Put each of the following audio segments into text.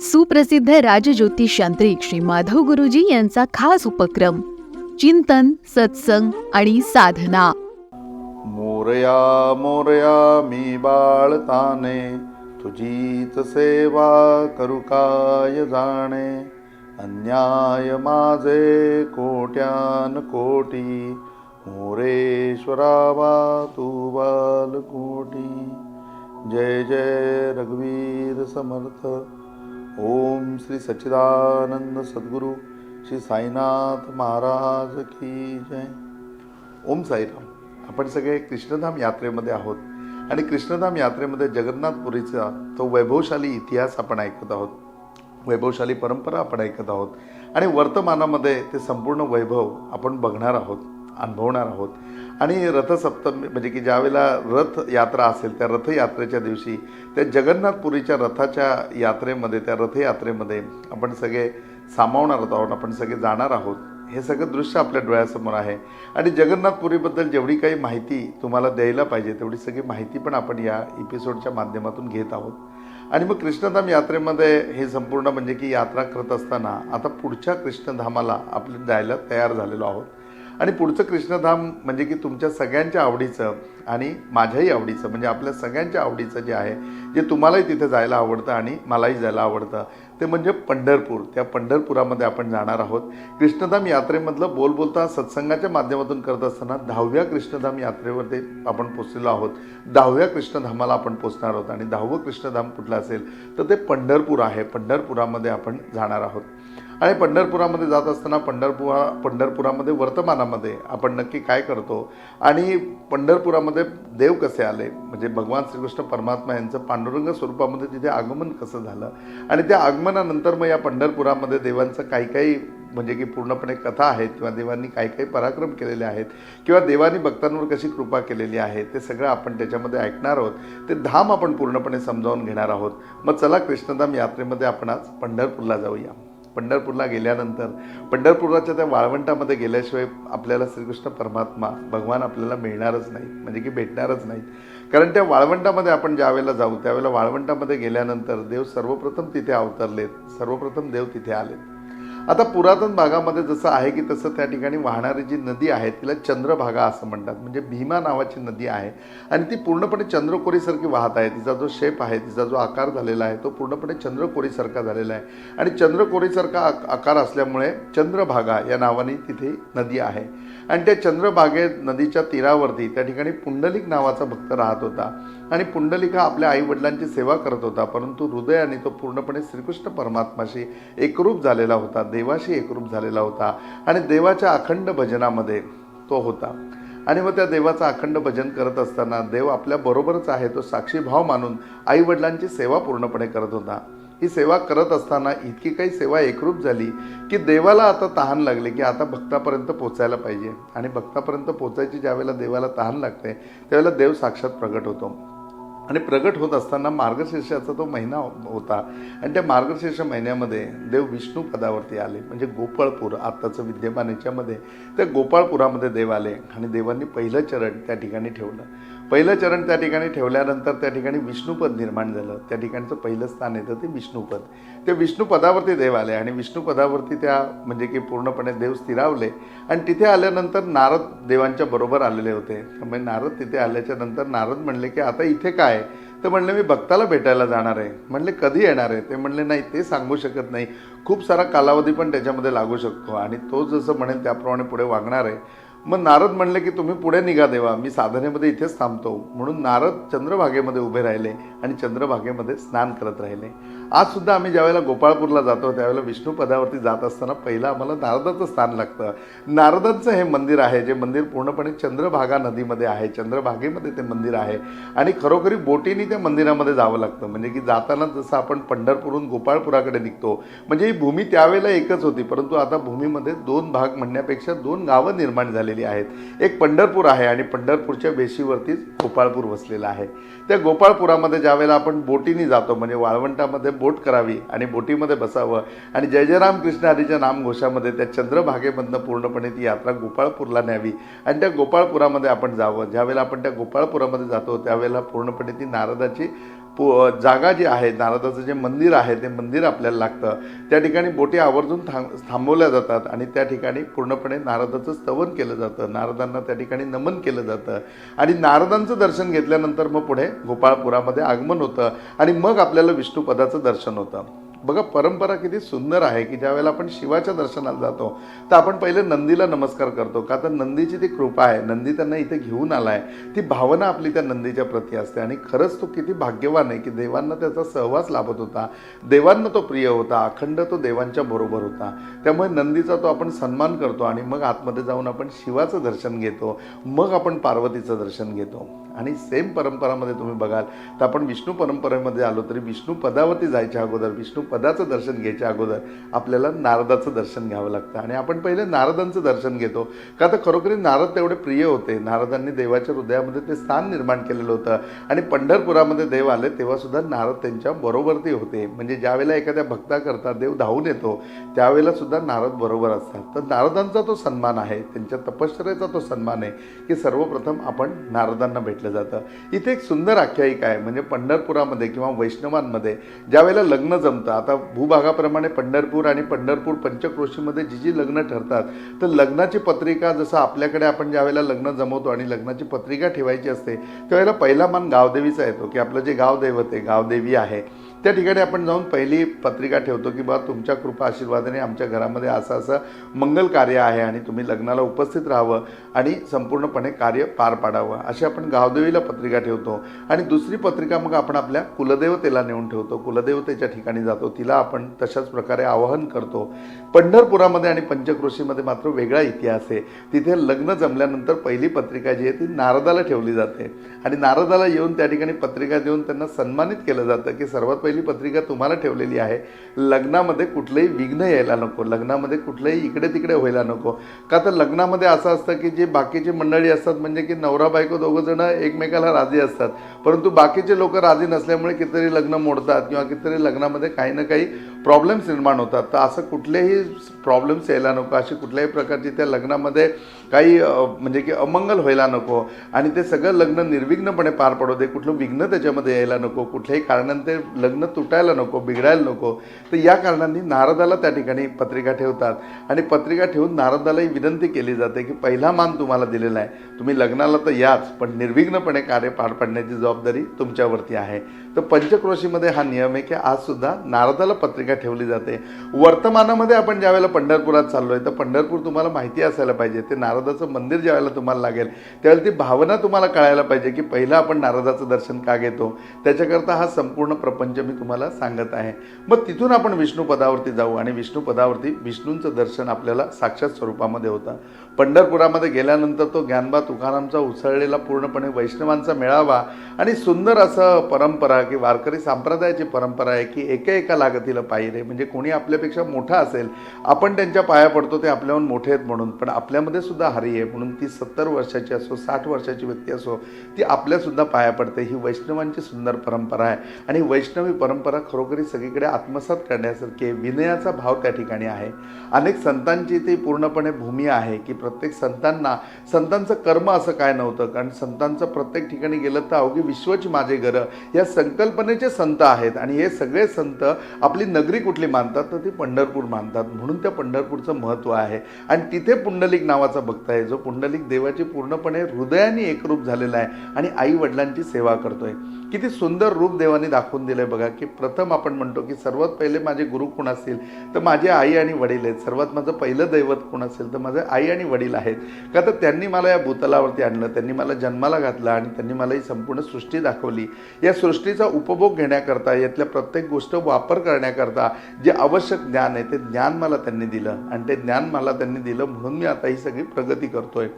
सुप्रसिद्ध राजज्योतिष यांत्रिक श्री माधव गुरुजी यांचा खास उपक्रम चिंतन सत्संग आणि साधना. मोरया मोरया मी बाळताने तुझीच सेवा करू काय जाणे? अन्याय माझे कोट्यान कोटी मोरेश्वरावा तू बालकोटी. जय जय रघुवीर समर्थ। ओम श्री सच्चिदानंद सद्गुरू श्री साईनाथ महाराज की जय। ओम साईराम। आपण सगळे कृष्णधाम यात्रेमध्ये आहोत आणि कृष्णधाम यात्रेमध्ये जगन्नाथपुरीचा तो वैभवशाली इतिहास आपण ऐकत आहोत वैभवशाली परंपरा आपण ऐकत आहोत आणि वर्तमानामध्ये ते संपूर्ण वैभव आपण बघणार आहोत. अनुभवणार आहोत. आणि रथसप्तमी म्हणजे की ज्यावेळेला रथ यात्रा असेल त्या रथयात्रेच्या दिवशी त्या जगन्नाथपुरीच्या रथाच्या यात्रेमध्ये त्या रथयात्रेमध्ये आपण सगळे सामावणार आहोत आपण सगळे जाणार आहोत. हे सगळं दृश्य आपल्या डोळ्यासमोर आहे. आणि जगन्नाथपुरीबद्दल जेवढी काही माहिती तुम्हाला द्यायला पाहिजे तेवढी सगळी माहिती पण आपण या एपिसोडच्या माध्यमातून घेत आहोत. आणि मग कृष्णधाम यात्रेमध्ये हे संपूर्ण म्हणजे की यात्रा करत असताना आता पुढच्या कृष्णधामाला आपण जायला तयार झालेलो आहोत. आणि पुढचं कृष्णधाम म्हणजे की तुमच्या सगळ्यांच्या आवडीचं आणि माझ्याही आवडीचं म्हणजे आपल्या सगळ्यांच्या आवडीचं जे आहे जे तुम्हालाही तिथे जायला आवडतं आणि मलाही जायला आवडतं ते म्हणजे पंढरपूर. त्या पंढरपुरामध्ये आपण जाणार आहोत. कृष्णधाम यात्रेमधलं बोल बोलता सत्संगाच्या माध्यमातून करत असताना दहाव्या कृष्णधाम यात्रेवरती आपण पोचलेलो आहोत. दहाव्या कृष्णधामाला आपण पोचणार आहोत आणि दहावं कृष्णधाम कुठलं असेल तर ते पंढरपूर आहे. पंढरपुरामध्ये आपण जाणार आहोत. आणि पंढरपुरामध्ये जात असताना पंढरपुरा पंढरपुरामध्ये वर्तमानामध्ये आपण नक्की काय करतो? आणि पंढरपुरामध्ये देव कसे आले? म्हणजे भगवान श्रीकृष्ण परमात्मा यांचं पांडुरंग स्वरूपामध्ये तिथे आगमन कसं झालं? आणि त्या आगमनानंतर मग या पंढरपुरामध्ये देवांचं काही काही म्हणजे की पूर्णपणे कथा आहेत किंवा देवांनी काही काही पराक्रम केलेले आहेत किंवा देवांनी भक्तांवर कशी कृपा केलेली आहे ते सगळं आपण त्याच्यामध्ये ऐकणार आहोत. ते धाम आपण पूर्णपणे समजावून घेणार आहोत. मग चला कृष्णधाम यात्रेमध्ये आपण आज पंढरपूरला जाऊया. पंढरपूरला गेल्यानंतर पंढरपुराच्या त्या वाळवंटामध्ये गेल्याशिवाय आपल्याला श्रीकृष्ण परमात्मा भगवान आपल्याला मिळणारच नाही म्हणजे की भेटणारच नाहीत. कारण त्या वाळवंटामध्ये आपण ज्यावेळेला जाऊ त्यावेळेला वाळवंटामध्ये गेल्यानंतर देव सर्वप्रथम तिथे अवतरलेत सर्वप्रथम देव तिथे आलेत. आता पुरातन भागामध्ये जसं आहे की तसं त्या ठिकाणी वाहणारी जी नदी आहे तिला चंद्रभागा असं म्हणतात. म्हणजे भीमा नावाची नदी आहे. आणि ती पूर्णपणे चंद्रकोरीसारखी वाहत आहे. तिचा जो शेप आहे तिचा जो आकार झालेला आहे तो पूर्णपणे चंद्रकोरीसारखा झालेला आहे. आणि चंद्रकोरीसारखा आक- आकार असल्यामुळे चंद्रभागा या नावाने तिथे नदी आहे. आणि त्या चंद्रभागे नदीच्या तीरावरती त्या ठिकाणी पुंडलिक नावाचा भक्त राहत होता. आणि पुंडलिक हा आपल्या आई वडिलांची सेवा करत होता. परंतु हृदयाने तो पूर्णपणे श्रीकृष्ण परमात्माशी एकरूप झालेला होता. देवाशी एकरूप झालेला होता आणि देवाच्या अखंड भजनामध्ये तो होता. आणि मग त्या देवाचं अखंड भजन करत असताना देव आपल्या बरोबरच आहे तो साक्षी भाव मानून आई वडिलांची सेवा पूर्णपणे करत होता. ही सेवा करत असताना इतकी काही सेवा एकरूप झाली की देवाला आता तहान लागले की आता भक्तापर्यंत पोचायला पाहिजे. आणि भक्तापर्यंत पोचायची ज्यावेळेला देवाला तहान लागते त्यावेळेला देव साक्षात प्रगट होतो. आणि प्रगट होत असताना मार्गशीर्षाचा तो महिना हो-, होता. आणि त्या मार्गशीर्ष महिन्यामध्ये देव विष्णू पदावरती आले. म्हणजे गोपाळपूर आत्ताचं विद्यमान याच्यामध्ये. त्या गोपाळपुरामध्ये देव आले आणि देवांनी पहिलं चरण त्या ठिकाणी ठेवलं. पहिलं चरण त्या ठिकाणी ठेवल्यानंतर त्या ठिकाणी विष्णुपद निर्माण झालं. त्या ठिकाणचं पहिलं स्थान येतं ते विष्णुपद. ते विष्णुपदावरती देव आले आणि विष्णुपदावरती त्या म्हणजे की पूर्णपणे देव स्थिरावले. आणि तिथे आल्यानंतर नारद देवांच्या बरोबर आलेले होते. त्यामुळे नारद तिथे आल्याच्यानंतर नारद म्हणले की आता इथे काय? तर म्हणले मी भक्ताला भेटायला जाणार आहे. म्हणले कधी येणार आहे? ते म्हणले नाही ते सांगू शकत नाही. खूप सारा कालावधी पण त्याच्यामध्ये लागू शकतो. आणि तो जसं म्हणेल त्याप्रमाणे पुढे वागणार आहे. मग नारद म्हणले की तुम्ही पुढे निघा देवा मी साधनेमध्ये इथेच थांबतो. म्हणून नारद चंद्रभागेमध्ये उभे राहिले आणि चंद्रभागेमध्ये स्नान करत राहिले. आज सुद्धा आम्ही ज्यावेळेला गोपाळपूरला जातो त्यावेळेला विष्णुपदावरती जात असताना पहिलं आम्हाला नारदाचं स्थान लागतं. नारदांचं हे मंदिर आहे जे मंदिर पूर्णपणे चंद्रभागा नदीमध्ये आहे चंद्रभागेमध्ये ते मंदिर आहे. आणि खरोखरी बोटीने त्या मंदिरामध्ये जावं लागतं. म्हणजे की जाताना जसं आपण पंढरपूरहून गोपाळपुराकडे निघतो म्हणजे ही भूमी त्यावेळेला एकच होती. परंतु आता भूमीमध्ये दोन भाग म्हणण्यापेक्षा दोन गावं निर्माण झालेली वसलेली आहेत. एक पंढरपूर आहे आणि पंढरपूरच्या वेशीवरतीच गोपाळपूर वसलेलं आहे. त्या गोपाळपुरामध्ये ज्यावेळेला आपण बोटीने जातो म्हणजे वाळवंटामध्ये बोट करावी आणि बोटीमध्ये बसावं आणि जय जयराम कृष्ण हरीच्या नामघोषामध्ये त्या चंद्रभागेमधनं पूर्णपणे ती यात्रा गोपाळपूरला न्यावी आणि त्या गोपाळपुरामध्ये आपण जावं. ज्यावेळेला आपण त्या गोपाळपुरामध्ये जातो त्यावेळेला पूर्णपणे ती नारदाची पो जागा जी आहे नारदाचं जे मंदिर आहे ते मंदिर आपल्याला लागतं. त्या ठिकाणी बोटी आवर्जून थांब थांबवल्या जातात आणि त्या ठिकाणी पूर्णपणे नारदाचं स्तवन केलं जातं. नारदांना त्या ठिकाणी नमन केलं जातं. आणि नारदांचं दर्शन घेतल्यानंतर मग पुढे गोपाळपुरामध्ये आगमन होतं आणि मग आपल्याला विष्णुपदाचं दर्शन होतं. बघा परंपरा किती सुंदर आहे की ज्यावेळेला आपण शिवाच्या दर्शनाला जातो तर आपण पहिले नंदीला नमस्कार करतो. का तर नंदीची ती कृपा आहे. नंदी त्यांना इथे घेऊन आला आहे ती भावना आपली त्या नंदीच्या प्रती असते. आणि खरंच तो किती भाग्यवान आहे की देवांना त्याचा सहवास लाभत होता. देवांना तो प्रिय होता. अखंड तो देवांच्या बरोबर होता. त्यामुळे नंदीचा तो आपण सन्मान करतो आणि मग आतमध्ये जाऊन आपण शिवाचं दर्शन घेतो. मग आपण पार्वतीचं दर्शन घेतो. आणि सेम परंपरामध्ये तुम्ही बघाल तर आपण विष्णू परंपरेमध्ये आलो तरी विष्णू पदावरती जायच्या अगोदर विष्णू पदाचं दर्शन घ्यायच्या अगोदर आपल्याला नारदाचं दर्शन घ्यावं लागतं. आणि आपण पहिले नारदांचं दर्शन घेतो का तर खरोखरी नारद तेवढे प्रिय होते. नारदांनी देवाच्या हृदयामध्ये ते स्थान निर्माण केलेलं होतं. आणि पंढरपुरामध्ये देव आले तेव्हा सुद्धा नारद त्यांच्या बरोबरती होते. म्हणजे ज्यावेळेला एखाद्या भक्ताकरता देव धावून येतो त्यावेळेला सुद्धा नारद बरोबर असतात. तर नारदांचा तो सन्मान आहे त्यांच्या तपश्चर्याचा तो सन्मान आहे की सर्वप्रथम आपण नारदांना भेटलं जातं. इथे एक सुंदर आख्यायिका आहे म्हणजे पंढरपुरामध्ये किंवा वैष्णवांमध्ये ज्यावेळेला लग्न जमतं आता भूभागाप्रमाणे पंढरपूर आणि पंढरपूर पंचक्रोशीमध्ये जी जी लग्न ठरतात तर लग्नाची पत्रिका जसं आपल्याकडे आपण ज्यावेळेला लग्न जमवतो आणि लग्नाची पत्रिका ठेवायची असते त्यावेळेला पहिला मान गावदेवीचा येतो की आपलं जे गावदैवत आहे गावदेवी आहे त्या ठिकाणी आपण जाऊन पहिली पत्रिका ठेवतो की बा तुमच्या कृपा आशीर्वादाने आमच्या घरामध्ये असं असं मंगल कार्य आहे आणि तुम्ही लग्नाला उपस्थित राहावं आणि संपूर्णपणे कार्य पार पाडावं. अशी आपण गावदेवीला पत्रिका ठेवतो. आणि दुसरी पत्रिका मग आपण आपल्या कुलदेवतेला नेऊन ठेवतो. कुलदेवतेच्या ठिकाणी जातो. तिला आपण तशाच प्रकारे आवाहन करतो. पंढरपुरामध्ये आणि पंचक्रोशीमध्ये मात्र वेगळा इतिहास आहे. तिथे लग्न जमल्यानंतर पहिली पत्रिका जी आहे ती नारदाला ठेवली जाते. आणि नारदाला येऊन त्या ठिकाणी पत्रिका देऊन त्यांना सन्मानित केलं जातं की सर्वात पहिली पत्रिका तुम्हाला ठेवलेली आहे. लग्नामध्ये कुठलंही विघ्न यायला नको. लग्नामध्ये कुठलंही इकडे तिकडे व्हायला नको. का तर लग्नामध्ये असं असतं की जे बाकीची मंडळी असतात म्हणजे की नवरा बायको दोघं जण एकमेकाला राजी असतात. परंतु बाकीचे लोक राजी नसल्यामुळे कितीतरी लग्न मोडतात किंवा कितीतरी लग्नामध्ये काही ना काही प्रॉब्लेम्स निर्माण होतात. तर असं कुठलेही प्रॉब्लेम्स यायला नको. अशी कुठल्याही प्रकारची त्या लग्नामध्ये काही म्हणजे की अमंगल व्हायला नको आणि ते सगळं लग्न निर्विघ्नपणे पार पडू दे. कुठलं विघ्न त्याच्यामध्ये यायला नको कुठल्याही कारणाने ते लग्न तुटायला नको बिघडायला नको. तर या कारणांनी नारदाला त्या ठिकाणी पत्रिका ठेवतात आणि पत्रिका ठेवून नारदालाही विनंती केली जाते की पहिला मान तुम्हाला दिलेला आहे. तुम्ही लग्नाला तर याच पण निर्विघ्नपणे कार्य पार पाडण्याची जबाबदारी तुमच्यावरती आहे. तर पंचक्रोशीमध्ये हा नियम आहे की आजसुद्धा नारदाला पत्रिका ठेवली जाते. वर्तमानामध्ये आपण ज्यावेळेला पंढरपुरात चाललो आहे तर पंढरपूर तुम्हाला माहिती असायला पाहिजे. ते नारद नारदाचं मंदिर ज्यावेळेला तुम्हाला लागेल त्यावेळेला ती भावना तुम्हाला कळायला पाहिजे की पहिलं आपण नारदाचं दर्शन का घेतो. त्याच्याकरता हा संपूर्ण प्रपंच मी तुम्हाला सांगत आहे. मग तिथून आपण विष्णू पदावरती जाऊ आणि विष्णू पदावरती विष्णूंचं दर्शन आपल्याला साक्षात स्वरूपामध्ये होतं. पंढरपुरामध्ये गेल्यानंतर तो ज्ञानबा तुकारामचा उसळलेला पूर्णपणे वैष्णवांचा मेळावा आणि सुंदर असं परंपरा की वारकरी संप्रदायाची परंपरा आहे की एका एका लागतीला पायरे म्हणजे कोणी आपल्यापेक्षा मोठा असेल आपण त्यांच्या पाया पडतो ते आपल्याहून मोठे आहेत म्हणून. पण आपल्यामध्ये सुद्धा हरी आहे म्हणून ती सत्तर वर्षाची असो साठ वर्षाची व्यक्ती असो ती आपल्यासुद्धा पाया पडते. ही वैष्णवांची सुंदर परंपरा आहे. आणि वैष्णवी परंपरा खरोखरी सगळीकडे आत्मसात करण्यासारखी आहे. विनयाचा भाव त्या ठिकाणी आहे. अनेक संतांची ती पूर्णपणे भूमी आहे की प्रत्येक संतांना संतांचं कर्म असं काय नव्हतं? कारण संतांचं प्रत्येक ठिकाणी गेलं तर अवघी विश्वची माझे घरं या संकल्पनेचे संत आहेत. आणि हे सगळे संत आपली नगरी कुठली मानतात? तर ती पंढरपूर मानतात. म्हणून त्या पंढरपूरचं महत्त्व आहे. आणि तिथे पुंडलिक नावाचा भक्त आहे जो पुंडलिक देवाची पूर्णपणे हृदयाने एकरूप झालेला आहे आणि आई वडिलांची सेवा करतोय. किती सुंदर रूप देवाने दाखवून आहे बघा की प्रथम आपण म्हणतो की सर्वात पहिले माझे गुरु कोण असतील? तर माझे आई आणि वडील आहेत. सर्वात माझं पहिलं दैवत कोण असेल? तर माझे आई आणि वडील आहेत. का तर त्यांनी मला या भूतलावरती आणलं त्यांनी मला जन्माला घातलं आणि त्यांनी मला ही संपूर्ण सृष्टी दाखवली. या सृष्टीचा उपभोग घेण्याकरता यातल्या प्रत्येक गोष्ट वापर करण्याकरता जे आवश्यक ज्ञान आहे ते ज्ञान मला त्यांनी दिलं. आणि ते ज्ञान मला त्यांनी दिलं म्हणून मी आता ही सगळी प्रगती करतोय.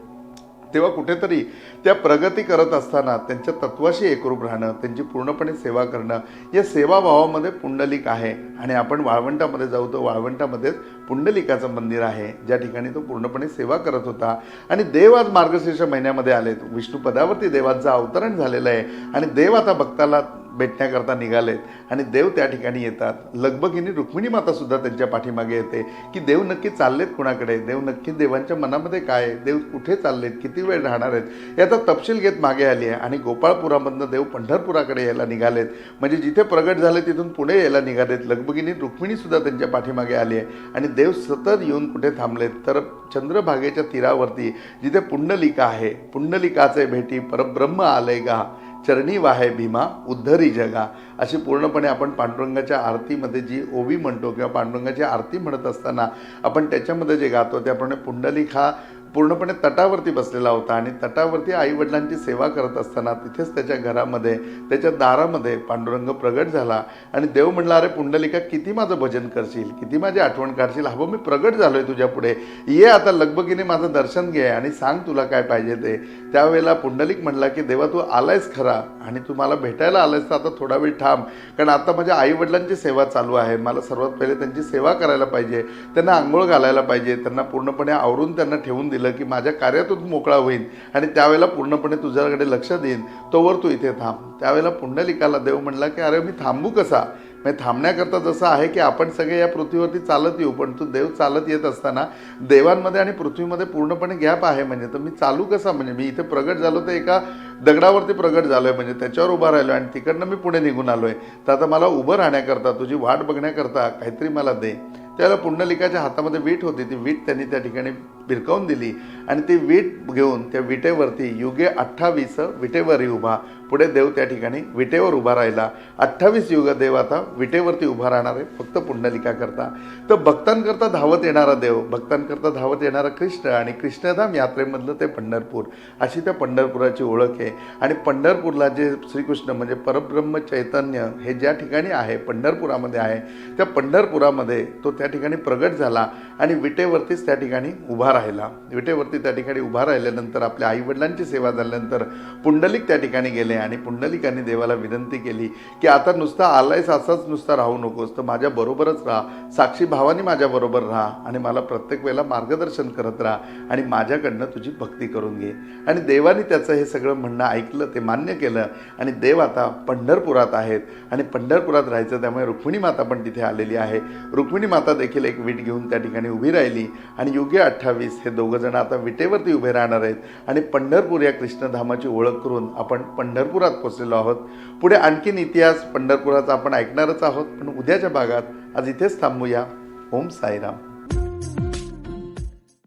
तेव्हा कुठेतरी त्या प्रगती करत असताना त्यांच्या तत्वाशी एकरूप राहणं त्यांची पूर्णपणे सेवा करणं या सेवाभावामध्ये पुंडलिक आहे. आणि आपण वाळवंटामध्ये जाऊ तर वाळवंटामध्येच पुंडलिकाचं मंदिर आहे. ज्या ठिकाणी तो पूर्णपणे सेवा करत होता. आणि देव आज मार्गशीर्ष महिन्यामध्ये आलेत. विष्णू पदावरती देवाचं अवतरण झालेलं आहे. आणि देव आता भक्ताला भेटण्याकरता निघालेत. आणि देव त्या ठिकाणी येतात. लगबगिनी रुक्मिणी माता सुद्धा त्यांच्या पाठीमागे येते की देव नक्की चाललेत कुणाकडे? देव नक्की देवांच्या मनामध्ये काय आहे? देव कुठे चाललेत? किती वेळ राहणार आहेत? याचा तपशील घेत मागे आली आहे. आणि गोपाळपुरामधनं देव पंढरपुराकडे यायला निघालेत. म्हणजे जिथे प्रगट झाले तिथून पुढे यायला निघालेत. लगबगिनी रुक्मिणी सुद्धा त्यांच्या पाठीमागे आली आहे. आणि देव सतत येऊन कुठे थांबलेत? तर चंद्रभागेच्या तीरावरती जिथे पुंडलिका आहे पुंडलिकाचे भेटी परब्रह्म आले गा चरणी वाहे भीमा उद्धरी जगा अशी पूर्णपणे आपण पांडुरंगाच्या आरतीमध्ये जी ओवी म्हणतो किंवा पांडुरंगाची आरती म्हणत असताना आपण त्याच्यामध्ये जे गातो त्याप्रमाणे पुंडलिक हा पूर्णपणे तटावरती बसलेला होता आणि तटावरती आईवडिलांची सेवा करत असताना तिथेच त्याच्या घरामध्ये त्याच्या दारामध्ये पांडुरंग प्रगट झाला आणि देव म्हणला अरे पुंडलिका किती माझं भजन करशील? किती माझी आठवण काढशील? हवं मी प्रगट झालोय तुझ्या पुढे. ये आता लगबगीने माझं दर्शन घे आणि सांग तुला काय पाहिजे ते. त्यावेळेला पुंडलिक म्हणला की देवा तू आलायस खरा आणि तू मला भेटायला आलायस तर आता थोडा वेळ थांब. कारण आता माझ्या आईवडिलांची सेवा चालू आहे. मला सर्वात पहिले त्यांची सेवा करायला पाहिजे. त्यांना आंघोळ घालायला पाहिजे. त्यांना पूर्णपणे आवरून त्यांना ठेवून दिलं की माझ्या कार्यातून मोकळा होईल आणि त्यावेळेला पूर्णपणे तुझ्याकडे लक्ष देईन तोवर तू इथे थांब. त्यावेळेला पुंडलिकाला देव म्हणला की अरे मी थांबू कसा? म्हणजे थांबण्याकरता जसं आहे की आपण सगळे या पृथ्वीवरती चालत येऊ पण तू देव चालत येत असताना देवांमध्ये आणि पृथ्वीमध्ये पूर्णपणे गॅप आहे म्हणजे. तर मी चालू कसा म्हणजे? मी इथे प्रगट झालो तर एका दगडावरती प्रगट झालोय म्हणजे. त्याच्यावर उभा राहिलो आणि तिकडनं मी पुढे निघून आलोय. तर आता मला उभं राहण्याकरता तुझी वाट बघण्याकरता काहीतरी मला दे. त्यावेळेला पुंडलिकाच्या हातामध्ये वीट होती. ती वीट त्यांनी त्या ठिकाणी भिरकावून दिली आणि ती वीट घेऊन त्या विटेवरती युगे अठ्ठावीस विटेवरही उभा. पुढे देव त्या ठिकाणी विटेवर उभा राहिला. अठ्ठावीस युग देव आता विटेवरती उभा राहणार आहे फक्त पुंडलिकाकरता तर भक्तांकरता धावत येणारा देव भक्तांकरता धावत येणारा कृष्ण आणि कृष्णधाम यात्रेमधलं ते पंढरपूर. अशी त्या पंढरपुराची ओळख आहे. आणि पंढरपूरला जे श्रीकृष्ण म्हणजे परब्रह्म चैतन्य हे ज्या ठिकाणी आहे पंढरपुरामध्ये आहे त्या पंढरपुरामध्ये तो त्या ठिकाणी प्रगट झाला आणि विटेवरतीच त्या ठिकाणी उभा राहिला. विटेवरती त्या ठिकाणी उभा राहिल्यानंतर आपल्या आईवडिलांची सेवा झाल्यानंतर पुंडलिक त्या ठिकाणी गेले आणि पुंडलिकांनी देवाला विनंती केली की आता नुसता आलायस असाच नुसता राहू नकोस तर माझ्या बरोबरच राहा. साक्षी भावानी माझ्याबरोबर राहा आणि मला प्रत्येक वेळेला मार्गदर्शन करत राहा आणि माझ्याकडनं तुझी भक्ती करून घे. आणि देवाने त्याचं हे सगळं म्हणणं ऐकलं ते मान्य केलं आणि देव आता पंढरपुरात आहेत आणि पंढरपुरात राहायचं त्यामुळे रुक्मिणी माता पण तिथे आलेली आहे. रुक्मिणी माता देखील एक वीट घेऊन त्या ठिकाणी उभी राहिली आणि योग्य अठ्ठावीस हे दोघं जण आता विटेवरती उभे राहणार आहेत. आणि पंढरपूर या कृष्णधामाची ओळख करून आपण पंढरपुरात पोचलेलो आहोत. पुढे आणखीन इतिहास पंढरपुराचा आपण ऐकणारच आहोत पण उद्याच्या भागात आज इथेच थांबूया. ओम साईराम.